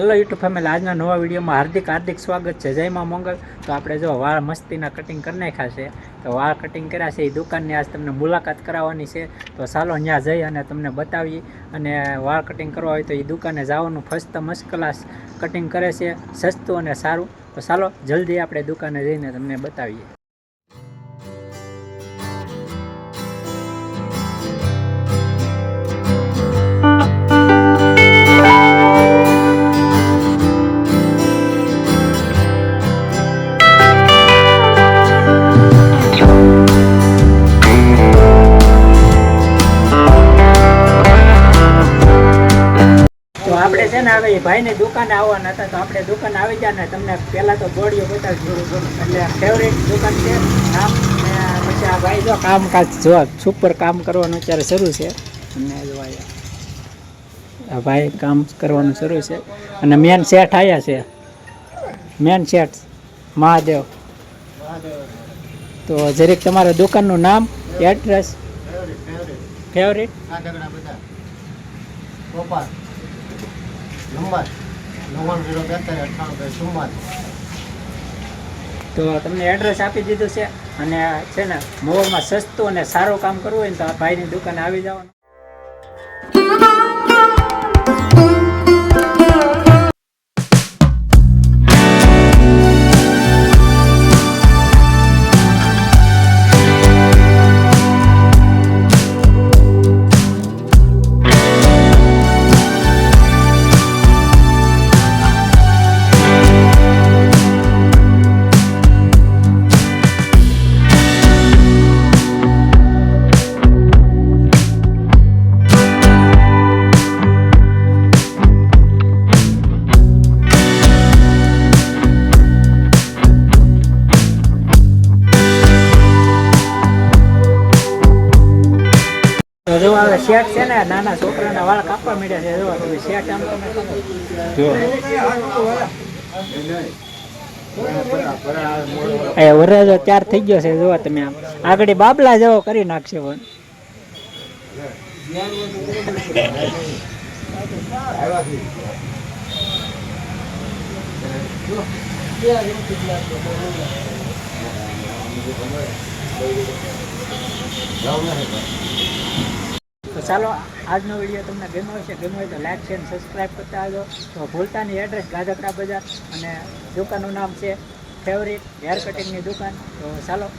Hello YouTube family આજના નવા વિડીયોમાં હાર્દિક હાર્દિક સ્વાગત છે. જયમાં મંગલ. તો આપણે જો વાળ મસ્તીના કટિંગ કરી નાખ્યા છે. તો વાળ કટિંગ કર્યા છે. એ દુકાનની આજ તમને મુલાકાત કરાવવાની છે. તો ચાલો ત્યાં જઈ અને તમને બતાવીએ અને વાળ કટિંગ કરવા હોય તો એ દુકાને જવાનું. ફર્સ્ટ મસ્ત ક્લાસ કટિંગ કરે છે. સસ્તું અને સારું. તો ચાલો જલ્દી આપણે દુકાને જઈને તમને બતાવીએ. આપણે છે ને હવે ભાઈની દુકાને આવવાના હતા તો આપણે દુકાન આવી ગયા ને તમને પહેલાં તો ગોળીઓ બતાવી એટલે ફેવરેટ દુકાન છે નામ પછી આ ભાઈ જો કામકાજ જો સુપર કામ કરવાનું અત્યારે શરૂ છે. અને જો આ ભાઈ કામ કરવાનું શરૂ છે. અને મેન સેઠ આવ્યા છે. મેન સેઠ મહાદેવ. તો જરીક તમારા દુકાનનું નામ એડ્રેસ ફેવરેટ બધા. ગોપાલ. નંબર નવ્વાણું જીરો બેતાલીસ અઠ્ઠાણું બે તો તમને એડ્રેસ આપી દીધું છે અને છે ને, મોવામાં સસ્તું અને સારું કામ કરવું હોય ને તો આ ભાઈની દુકાને આવી જવાનું. જો હવે શેઠ છે ને નાના છોકરાના વાળ કાપવા મળ્યા છે જો તમે શેઠ આમ તમે એ વરરાજો ત્યાર થઈ ગયો છે જો તમે આમ. આગળ બાબલા જેવો કરી નાખશે પણ. ચાલો, આજનો વીડિયો તમને ગમ્યો હશે, ગમ્યો હોય તો લાઈક શેર સબસ્ક્રાઈબ કરતા આવજો. તો ભૂલતાની એડ્રેસ ગાજકડા બજાર અને દુકાનનું નામ છે ફેવરિટ હેર કટિંગની દુકાન. તો ચાલો